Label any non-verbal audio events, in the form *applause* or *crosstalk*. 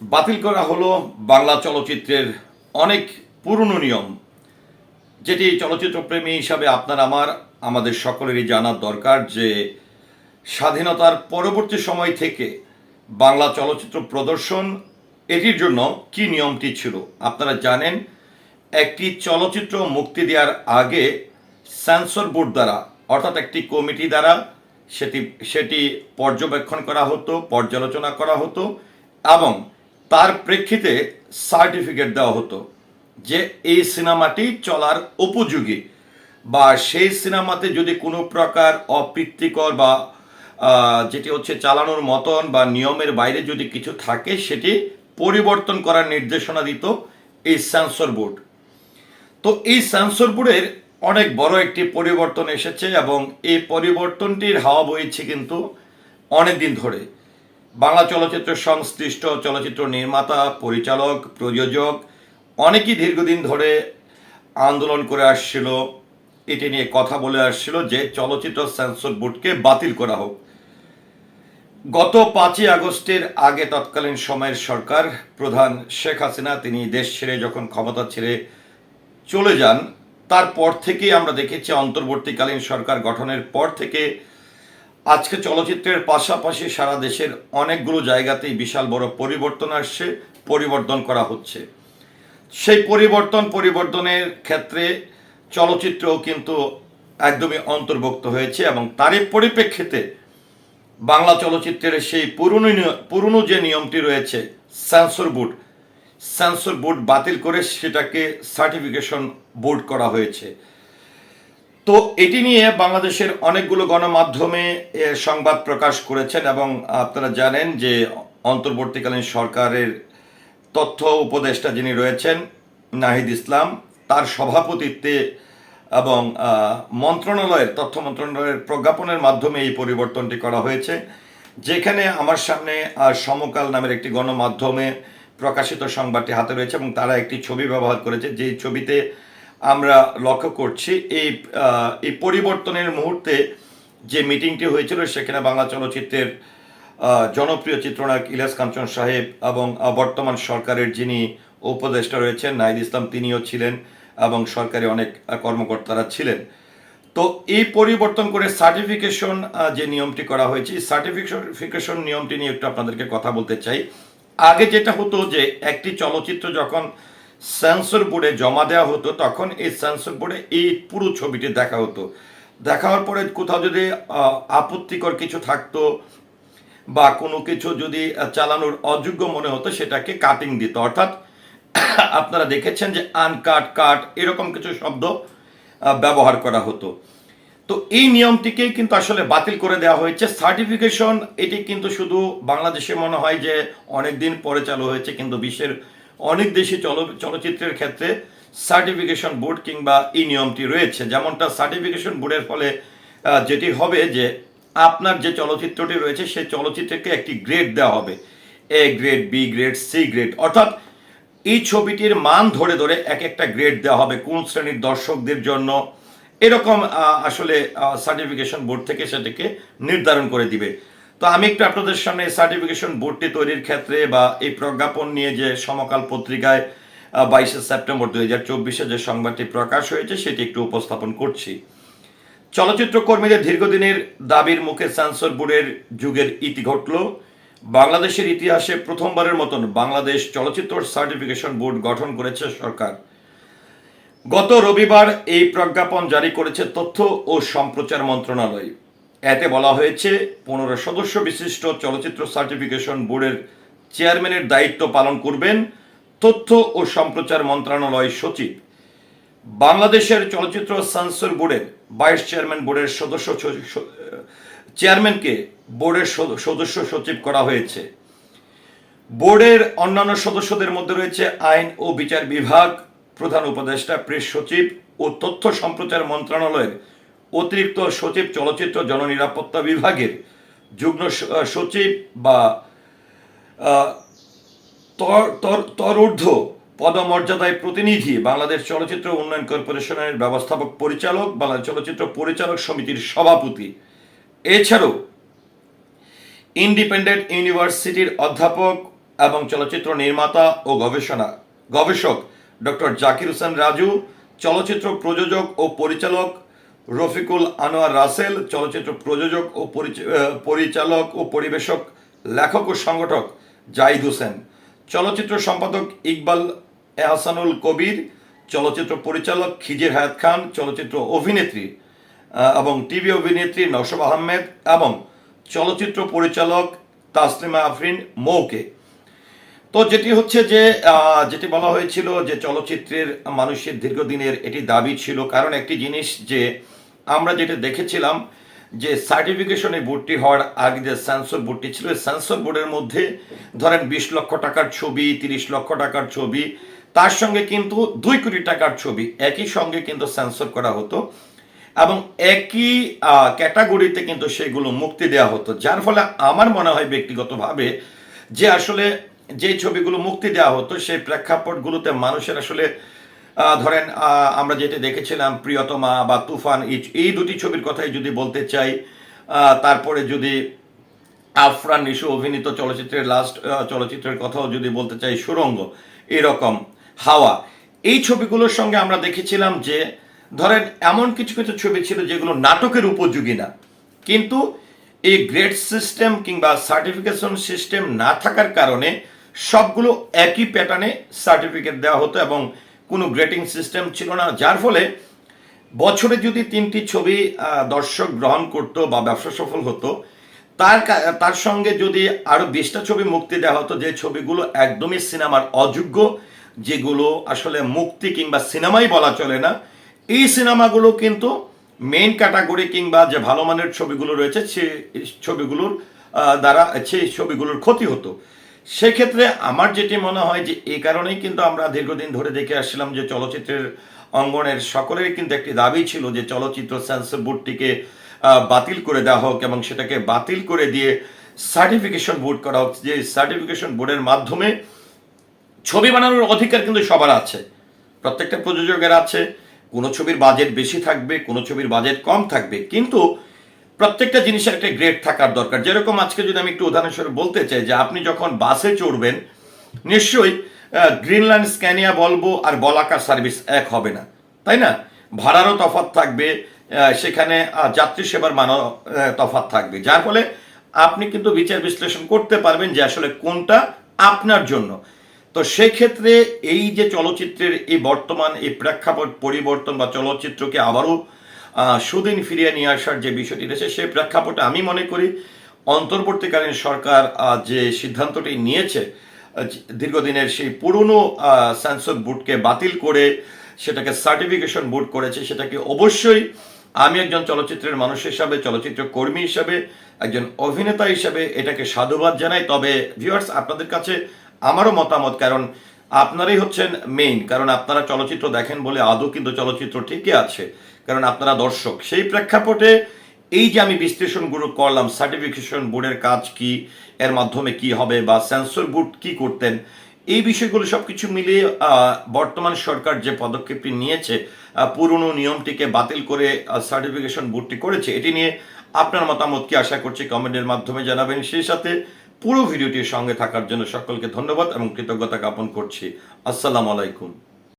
বাতিল করা হলো বাংলা চলচ্চিত্রের অনেক পুরনো নিয়ম, যেটি চলচ্চিত্র প্রেমী হিসাবে আপনার, আমার, আমাদের সকলেরই জানার দরকার যে স্বাধীনতার পরবর্তী সময় থেকে বাংলা চলচ্চিত্র প্রদর্শন, এটির জন্য কি নিয়মটি ছিল? আপনারা জানেন, একটি চলচ্চিত্র মুক্তি দেওয়ার আগে সেন্সর বোর্ড দ্বারা, অর্থাৎ একটি কমিটি দ্বারা সেটি সেটি পর্যবেক্ষণ করা হতো, পর্যালোচনা করা হতো এবং তার প্রেক্ষিতে সার্টিফিকেট দেওয়া হতো যে এই সিনেমাটি চলার উপযোগী বা সেই সিনেমাতে যদি কোনো প্রকার অপ্রীতিকর বা যেটি হচ্ছে চালানোর মতন বা নিয়মের বাইরে যদি কিছু থাকে, সেটি পরিবর্তন করার নির্দেশনা দিত এই সেন্সর বোর্ড তো এই সেন্সর বোর্ডের অনেক বড় একটি পরিবর্তন এসেছে এবং এই পরিবর্তনটির হাওয়া বইছে কিন্তু অনেক দিন ধরে। বাংলা চলচ্চিত্র সংশ্লিষ্ট চলচ্চিত্র নির্মাতা, পরিচালক, প্রযোজক অনেকেই দীর্ঘদিন ধরে আন্দোলন করে আসছিল, এটি নিয়ে কথা বলে আসছিল যে চলচ্চিত্র সেন্সর বোর্ডকে বাতিল করা হোক। গত পাঁচই আগস্টের আগে তৎকালীন সময়ের সরকার প্রধান শেখ হাসিনা, তিনি দেশ ছেড়ে যখন ক্ষমতা ছেড়ে চলে যান, তারপর থেকেই আমরা দেখেছি অন্তর্বর্তীকালীন সরকার গঠনের পর থেকে আজকে চলচ্চিত্রের পাশাপাশি সারা দেশের অনেকগুলো জায়গাতেই বিশাল বড় পরিবর্তন আসছে, পরিবর্তন করা হচ্ছে। সেই পরিবর্তন, পরিবর্তনের ক্ষেত্রে চলচ্চিত্রও কিন্তু একদমই অন্তর্ভুক্ত হয়েছে এবং তারই পরিপ্রেক্ষিতে বাংলা চলচ্চিত্রের সেই পুরনো পুরনো যে নিয়মটি রয়েছে সেন্সর বোর্ড সেন্সর বোর্ড বাতিল করে সেটাকে সার্টিফিকেশন বোর্ড করা হয়েছে। তো এটি নিয়ে বাংলাদেশের অনেকগুলো গণমাধ্যমে সংবাদ প্রকাশ করেছেন এবং আপনারা জানেন যে অন্তর্বর্তীকালীন সরকারের তথ্য উপদেষ্টা যিনি রয়েছেন, নাহিদ ইসলাম, তার সভাপতিত্বে এবং মন্ত্রণালয়ের, তথ্য মন্ত্রণালয়ের প্রজ্ঞাপনের মাধ্যমে এই পরিবর্তনটি করা হয়েছে, যেখানে আমার সামনে সমকাল নামের একটি গণমাধ্যমে প্রকাশিত সংবাদটি হাতে রয়েছে এবং তারা একটি ছবি ব্যবহার করেছে, যেই ছবিতে আমরা লক্ষ্য করছি এই এই পরিবর্তনের মুহূর্তে যে মিটিংটি হয়েছিল সেখানে বাংলা চলচ্চিত্রের জনপ্রিয় চিত্রনায়ক ইলিয়াস কাঞ্চন সাহেব এবং বর্তমান সরকারের যিনি উপদেষ্টা রয়েছেন নাইদ ইসলাম, তিনিও ছিলেন এবং সরকারি অনেক কর্মকর্তারা ছিলেন। তো এই পরিবর্তন করে সার্টিফিকেশন যে নিয়মটি করা হয়েছে সার্টিফিকেশন নিয়মটি নিয়ে একটু আপনাদেরকে কথা বলতে চাই। আগে যেটা হতো যে একটি চলচ্চিত্র যখন সেন্সর বোর্ডে জমা দেওয়া হতো, তখন এই সেন্সর বোর্ডে এই পুরো ছবিটি দেখা হতো। দেখা হওয়ার পরে কোথাও যদি আপত্তিকর কিছু থাকতো বা কোনো কিছু যদি চালানোর অযোগ্য মনে হতো, সেটাকে কাটিং দিত। অর্থাৎ *coughs* আপনারা দেখেছেন যে আনকাট কাট এরকম কিছু শব্দ ব্যবহার করা হতো। তো এই নিয়মটিকেই কিন্তু আসলে বাতিল করে দেওয়া হয়েছে। সার্টিফিকেশন এটি কিন্তু শুধু বাংলাদেশে মনে হয় যে অনেক দিন পরে চালু হয়েছে, কিন্তু বিশ্বের অনেক দেশে চল চলচ্চিত্রের ক্ষেত্রে সার্টিফিকেশন বোর্ড কিংবা এই নিয়মটি রয়েছে। যেমনটা সার্টিফিকেশন বোর্ডের ফলে যেটি হবে যে আপনার যে চলচ্চিত্রটি রয়েছে, সেই চলচ্চিত্রকে একটি গ্রেড দেওয়া হবে। A grade B grade C grade অর্থাৎ এই ছবিটির মান ধরে ধরে এক একটা গ্রেড দেওয়া হবে কোন শ্রেণির দর্শকদের জন্য। এরকম আসলে সার্টিফিকেশন বোর্ড থেকে সেটাকে নির্ধারণ করে দিবে। তো আমি একটু আপনাদের সামনে সার্টিফিকেশন বোর্ডটি তৈরির ক্ষেত্রে বা এই প্রজ্ঞাপন নিয়ে যে সমকাল পত্রিকায় বাইশে সেপ্টেম্বর দুই হাজার চব্বিশে যে সংবাদটি প্রকাশ হয়েছে সেটি একটু উপস্থাপন করছি। চলচ্চিত্র কর্মীদের দীর্ঘদিনের দাবির মুখে সেন্সর বোর্ডের যুগের ইতি ঘটল। বাংলাদেশের ইতিহাসে প্রথমবারের মতন বাংলাদেশ চলচ্চিত্র সার্টিফিকেশন বোর্ড গঠন করেছে সরকার। গত রবিবার এই প্রজ্ঞাপন জারি করেছে তথ্য ও সম্প্রচার মন্ত্রণালয়। এতে বলা হয়েছে, পনেরো সদস্য বিশিষ্ট চলচ্চিত্র সার্টিফিকেশন বোর্ডের চেয়ারম্যানের দায়িত্ব পালন করবেন তথ্য ও সম্প্রচার মন্ত্রণালয় সচিব। বাংলাদেশের চলচ্চিত্র সেন্সর বোর্ডের ভাইস চেয়ারম্যান বোর্ডের সদস্য চেয়ারম্যানকে বোর্ডের সদ- সদস্য সচিব করা হয়েছে। বোর্ডের অন্যান্য সদস্যদের মধ্যে রয়েছে আইন ও বিচার বিভাগ, প্রধান উপদেষ্টা, প্রেস সচিব ও তথ্য সম্প্রচার মন্ত্রণালয়ের অতিরিক্ত সচিব চলচ্চিত্র জননিরাপত্তা বিভাগের যুগ্ম সচিব বা তরূর্ধ্ব পদমর্যাদায় প্রতিনিধি বাংলাদেশ চলচ্চিত্র উন্নয়ন কর্পোরেশনের ব্যবস্থাপক পরিচালক, বাংলাদেশ চলচ্চিত্র পরিচালক সমিতির সভাপতি। এছাড়াও ইন্ডিপেন্ডেন্ট ইউনিভার্সিটির অধ্যাপক এবং চলচ্চিত্র নির্মাতা ও গবেষণা, গবেষক ডক্টর জাকির হোসেন রাজু, চলচ্চিত্র প্রযোজক ও পরিচালক রফিকুল আনোয়ার রাসেল, চলচ্চিত্র প্রযোজক ও পরিচ- পরিচালক ও পরিবেশক, লেখক ও সংগঠক জাহিদ হোসেন। চলচ্চিত্র সম্পাদক ইকবাল এহসানুল কবির, চলচ্চিত্র পরিচালক খিজির হায়াত খান, চলচ্চিত্র অভিনেত্রী এবং টিভি অভিনেত্রী নসব আহমেদ এবং চলচ্চিত্র পরিচালক তাসলিমা আফরিন মৌকে। তো যেটি হচ্ছে যে যেটি বলা হয়েছিল যে চলচ্চিত্রের মানুষের দীর্ঘদিনের এটি দাবি ছিল, কারণ একটি জিনিস যে আমরা যেটা দেখেছিলাম যে সার্টিফিকেশনে ভর্তি হওয়ার আগে যে সেন্সর বোর্ডটি ছিল সেন্সর বোর্ডের মধ্যে ধরেন বিশ লক্ষ টাকার ছবি, তিরিশ লক্ষ টাকার ছবি, তার সঙ্গে কিন্তু দুই কোটি টাকার ছবি, একই সঙ্গে কিন্তু সেন্সর করা হতো এবং একই ক্যাটাগরিতে কিন্তু সেগুলো মুক্তি দেওয়া হতো। যার ফলে আমার মনে হয় ব্যক্তিগতভাবে যে আসলে যে ছবিগুলো মুক্তি দেওয়া হতো, সেই প্রেক্ষাপটগুলোতে মানুষের আসলে ধরেন আমরা যেটা দেখেছিলাম, প্রিয়তমা বা তুফান, এই- এই দুটি ছবির কথাই যদি বলতে চাই তারপরে যদি আফরান নিশু অভিনীত চলচ্চিত্রের লাস্ট চলচ্চিত্রের কথাও যদি বলতে চাই, সুরঙ্গ, এরকম, হাওয়া, এই ছবিগুলোর সঙ্গে আমরা দেখেছিলাম যে, ধরেন, এমন কিছু কিছু ছবি ছিল যেগুলো নাটকের উপযোগী না। কিন্তু এই গ্রেড সিস্টেম কিংবা সার্টিফিকেশন সিস্টেম না থাকার কারণে সবগুলো একই প্যাটার্নে সার্টিফিকেট দেওয়া হতো এবং কোনো গ্রেটিং সিস্টেম ছিল না, যার ফলে বছরে যদি তিনটি ছবি দর্শক গ্রহণ করতো বা ব্যবসা সফল হতো, তার তার সঙ্গে যদি আরও বিশটা ছবি মুক্তি দেওয়া হতো, যে ছবিগুলো একদমই সিনেমার অযোগ্য, যেগুলো আসলে মুক্তি কিংবা সিনেমাই বলা চলে না, এই সিনেমাগুলো কিন্তু মেইন ক্যাটাগরি কিংবা যে ভালো মানের ছবিগুলো রয়েছে, সে, ছবিগুলোর দ্বারা, সেই ছবিগুলোর ক্ষতি হতো। সেক্ষেত্রে আমার যেটি মনে হয় যে এই কারণেই কিন্তু আমরা দীর্ঘদিন ধরে দেখে আসছিলাম যে চলচ্চিত্রের অঙ্গনের সকলেরই কিন্তু একটি দাবি ছিল যে চলচ্চিত্র সেন্সর বোর্ডটিকে বাতিল করে দেওয়া হোক এবং সেটাকে বাতিল করে দিয়ে সার্টিফিকেশন বোর্ড করা হোক, যে সার্টিফিকেশন বোর্ডের মাধ্যমে ছবি বানানোর অধিকার কিন্তু সবার আছে। প্রত্যেকটা প্রযোজকের আছে। কোনো ছবির বাজেট বেশি থাকবে, কোনো ছবির বাজেট কম থাকবে। কিন্তু প্রত্যেকটা জিনিসের একটা গ্রেড থাকার দরকার। যেরকম আজকে যদি আমি একটু উদাহরণস্বরূপ বলতে চাই যে আপনি যখন বাসে চড়বেন, নিশ্চয়ই গ্রিনল্যান্ড স্ক্যানিয়া বলব আর বলাকার সার্ভিস এক হবে না। তাই না? ভাড়ারও তফাৎ থাকবে সেখানে যাত্রী সেবার মানও তফাৎ থাকবে। যার ফলে আপনি কিন্তু বিচার বিশ্লেষণ করতে পারবেন যে আসলে কোনটা আপনার জন্য। তো সেক্ষেত্রে এই যে চলচ্চিত্রের এই বর্তমান এই প্রেক্ষাপট পরিবর্তন বা চলচ্চিত্রকে আবারও সুদিন ফিরিয়ে নিয়ে আসার যে বিষয়টি রয়েছে সেই প্রেক্ষাপটে আমি মনে করি অন্তর্বর্তীকালীন সরকার যে সিদ্ধান্তটি নিয়েছে দীর্ঘদিনের সেই পুরনো সেন্সর বোর্ডকে বাতিল করে সেটাকে সার্টিফিকেশন বোর্ড করেছে, সেটাকে অবশ্যই আমি একজন চলচ্চিত্রের মানুষ হিসাবে, চলচ্চিত্র কর্মী হিসাবে, একজন অভিনেতা হিসাবে এটাকে সাধুবাদ জানাই। তবে ভিউয়ার্স আপনাদের কাছে আমারও মতামত, কারণ আপনারাই হচ্ছেন মেইন কারণ আপনারা চলচ্চিত্র দেখেন বলে আদৌ কিন্তু চলচ্চিত্র ঠিকই আছে, কারণ আপনারা দর্শক। সেই প্রেক্ষাপটে এই যে আমি বিশ্লেষণগুলো করলাম সার্টিফিকেশন বোর্ডের কাজ কি, এর মাধ্যমে কি হবে বা সেন্সর বোর্ড কি করতেন, এই বিষয়গুলো সব কিছু মিলিয়ে বর্তমান সরকার যে পদক্ষেপটি নিয়েছে পুরনো নিয়মটিকে বাতিল করে সার্টিফিকেশন বোর্ডটি করেছে, এটি নিয়ে আপনার মতামত কি আশা করছি কমেন্টের মাধ্যমে জানাবেন। সেই সাথে পুরো ভিডিওটির সঙ্গে থাকার জন্য সকলকে ধন্যবাদ এবং কৃতজ্ঞতা জ্ঞাপন করছি। আসসালামু আলাইকুম।